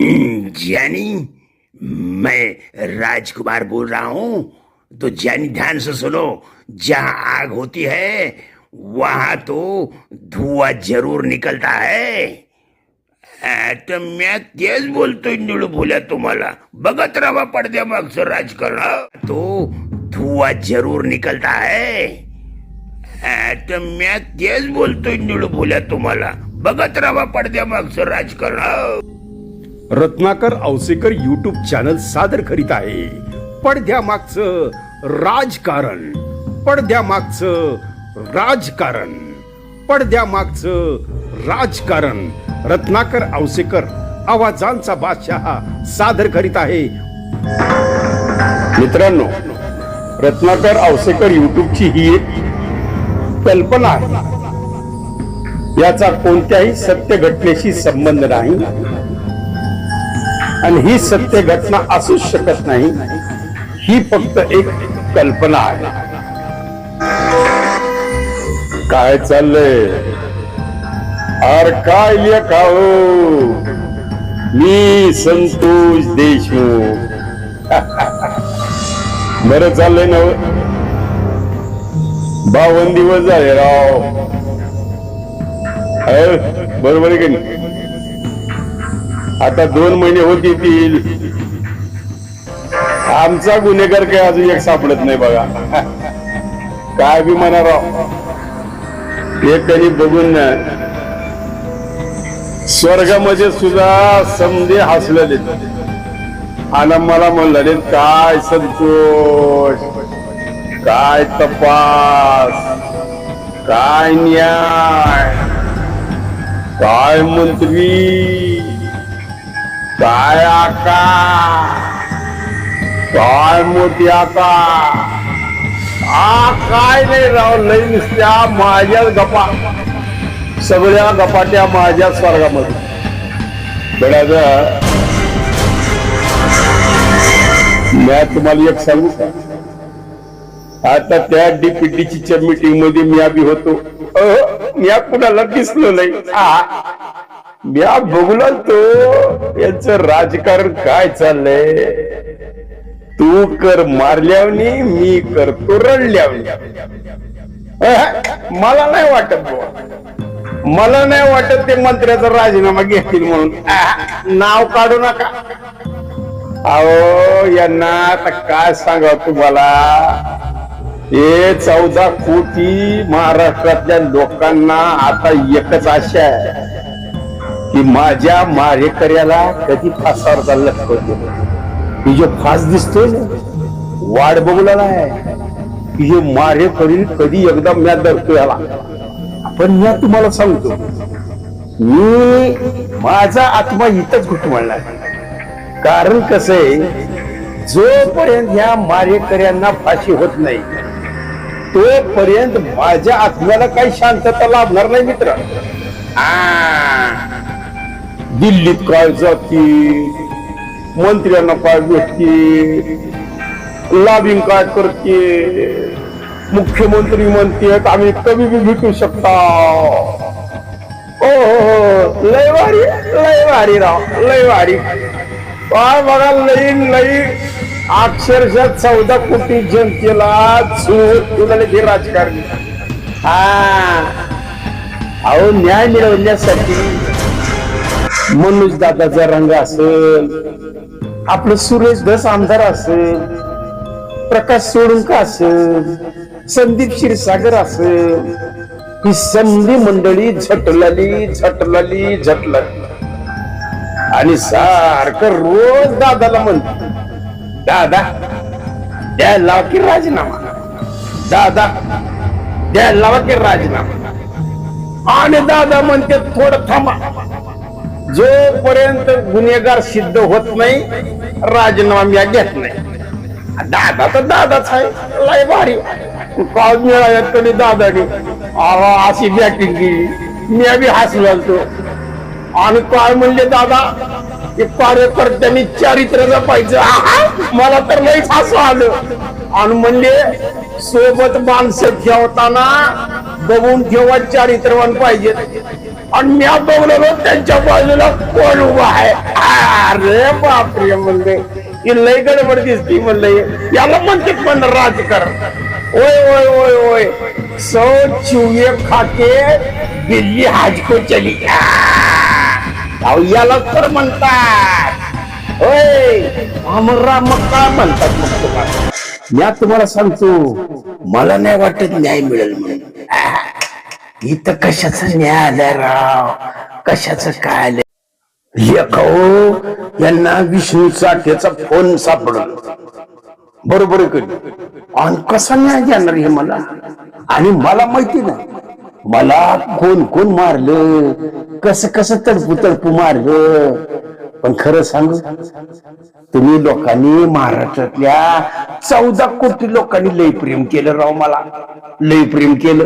जानी मैं राजकुमार बोल रहा हूँ। तो जानी ध्यान से सुनो जहाँ आग होती है वहाँ तो धुआँ ज़रूर निकलता है। आ, तर म्या तेच बोलतोय निळू बोल्या तुम्हाला। बघत राहा पडद्या मागचं राजकारण तो धुआँ ज़रूर निकलता है। आ, तर म्या तेच बोलतोय निळू बोल्या तुम्हाला। बघत राहा पडद्या मागचं राजकारण। रत्नाकर औसेकर युट्यूब चॅनल सादर करीत आहे. पडद्या मागचं राजकारण. पडद्या मागचं राजकारण. पडद्या मागचं राजकारण. रत्नाकर औसेकर आवाजांचा बादशाह सादर करीत आहे. मित्रांनो रत्नाकर औसेकर युट्यूबची ही एक कल्पना आहे. याचा कोणत्याही सत्य घटनेशी संबंध नाही. आणि ही सत्य घटना असूच शकत नाही. ही फक्त एक कल्पना आहे. काय चाललंय? अर काय लेखाओ? मी संतोष देशमुख. बर चाललंय ना हो? दिवस झाले राव. अ, बरोबर आहे की नाही? आता दोन महिने होत येतील आमचा गुन्हेगार काय अजून एक सापडत नाही बघा. काय बी म्हणा राव. हे त्यांनी बघून स्वर्गामध्ये सुद्धा समजे हसलेले आणि मला म्हणले काय संतोष? काय तपास? काय न्याय? काय मंत्री? काय आका काय मोठी आका आ काय नाही राव लई नुसत्या माझ्या गप्पा. सगळ्या गपाट्या माझ्या स्वर्गामध्ये. बेडाचा मी तुम्हाला एक सांगू का? आता त्या डीपीटीची मीटिंगमध्ये मी आधी होतो. मी कुणाला दिसलो नाही. म्या बघलो तो. याच राजकारण काय चाललंय? तू कर मारल्यावनी मी करतो रडल्यावनी मला नाही वाटत मला नाही वाटत ते मंत्र्याचा राजीनामा घेतील म्हणून. नाव काढू नका. अहो यांना आता काय सांगा तुम्हाला? हे चौदा कोटी महाराष्ट्रातल्या लोकांना आता एकच आशा आहे. की माझ्या मारेकऱ्याला कधी फासावर चाललं होते ही जो फास दिसतोय ना वाढ बघूला आहे की हे मारेकरी कधी एकदा म्या धरतो याला. पण ह्या तुम्हाला सांगतो मी माझा आत्मा इथंच घुटमळणार कारण कसं आहे जोपर्यंत ह्या मारेकऱ्यांना फाशी होत नाही तोपर्यंत माझ्या आत्म्याला काही शांतता लाभणार नाही मित्र. आ, दिल्लीत काय जाती मंत्र्यांना काय भेटते लाबिंग काय करते मुख्यमंत्री म्हणते आम्ही कमी बी भेटू शकता. ओ हो लय भारी लय भारी राव लय भारी. काय बघा लई लई अक्षरशः चौदा कोटी जनतेला झूट उडाले ते राजकारणी. हा. अहो न्याय मिळवण्यासाठी मनोज दादाचा रंग असेल आपलं सुरेश धस आमदार असेल प्रकाश सोडुंका असेल संदीप क्षीरसागर असेल ही संधी मंडळी झटलली झटलली झटलली. आणि सारखं रोज दादाला म्हणत दादा द्या लावा की राजीनामा. दादा द्या लावा की राजीनामा. आणि दादा म्हणते थोडं थांबा. जोपर्यंत गुन्हेगार सिद्ध होत नाही राजीनामा घेत नाही. दादा तर दादाच आहे. लय भारी. काल मिळाल्यात कधी दादाने. अशी बॅटिंग केली. मी बी हसलो. आणि काय म्हणले दादा कार्यकर्त्यांनी चारित्र्य जपायचं. आहा! मला तर लईच हसू आलं. आणि म्हणले सोबत माणसं ठेवताना बघून ठेवा चारित्र्यवान पाहिजे आणि मी बघलेलो त्यांच्या बाजूला कोण उभा आहे? अरे बापरे म्हणले. ही लय गडबड दिसती म्हणलं. याला म्हणते पण राजकारण. ओय ओय ओय ओय. सौ चुये खाके दिल्ली हाजको चली अहो याला तर म्हणतात. ओय अमरा मग काय म्हणतात मग तुम्हाला मी तुम्हाला सांगतो मला नाही वाटत न्याय मिळेल म्हणून. इथं कशाचं न्याय आलंय राव? कशाचं काय आलंय? लेखाओ हो, यांना विष्णू चाट्याचा फोन सापडला. बरोबर आणि कसा न्याय देणार हे मला? आणि मला माहिती नाही. मला कोण कोण मारलं? कस कसं तडपू तडपू मारलं? पण खरं सांगू तुम्ही लोकांनी महाराष्ट्रातल्या चौदा कोटी लोकांनी लय प्रेम केलं राव मला. लय प्रेम केलं.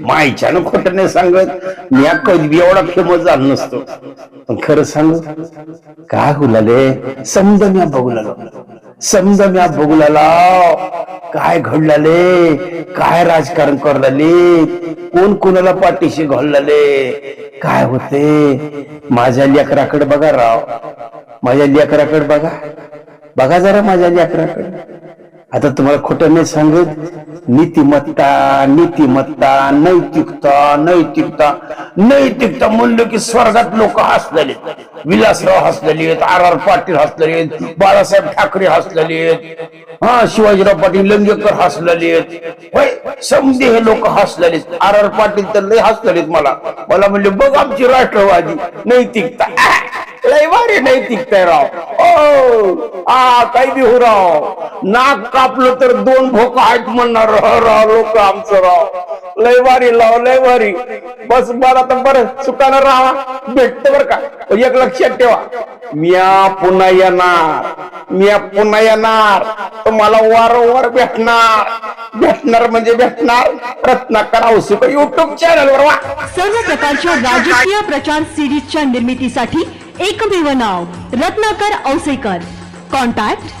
मायच्यानं खोटं नाही सांगत मी कधी एवढा फेमस झालो नसतो. पण खरं सांग काय हुलाले? समजा मी बघू लागलो. समजा मी बघू लागला काय घडलाले काय राजकारण करलाले कोण कोणाला पाठीशी घडलाले काय होते? माझ्या लेकराकडे बघा राव माझ्या लेकराकडे बघा बघा जरा माझ्या लेकराकडे. आता तुम्हाला खोटं नाही सांगत. नीतिमत्ता नीतिमत्ता नैतिकता नैतिकता. नैतिकता म्हणलं की स्वर्गात लोक हसलेले विलासराव हसलेले आहेत आर आर पाटील हसलेले आहेत बाळासाहेब ठाकरे हसलेले आहेत. हा शिवाजीराव पाटील लंगेकर हसलेले आहेत. होय समजे हे लोक हसलेले आर आर पाटील तर लय हसलेले मला. मला म्हणले बघ आमची राष्ट्रवादी नैतिकता. लय भारी नैतिकता राव. ओ आ काही बी हो राव. नाक कापलं तर दोन भोक आहेत म्हणणार. राव लोक आमचं राव लय वारी लाव लय वारी. बस बरं आता बरं सुखानं राहा. भेटत बर का? एक लक्षात ठेवा. म्या पुन्हा येणार. म्या पुन्हा येणार. तुम्हाला वारंवार भेटणार. भेटणार म्हणजे भेटणार. रत्नाकर औसुक युट्यूब चॅनल वर वा. सर्व प्रकारच्या राजकीय प्रचार सिरीजच्या निर्मितीसाठी एकमेव नाव रत्नाकर औसेकर. कॉन्टॅक्ट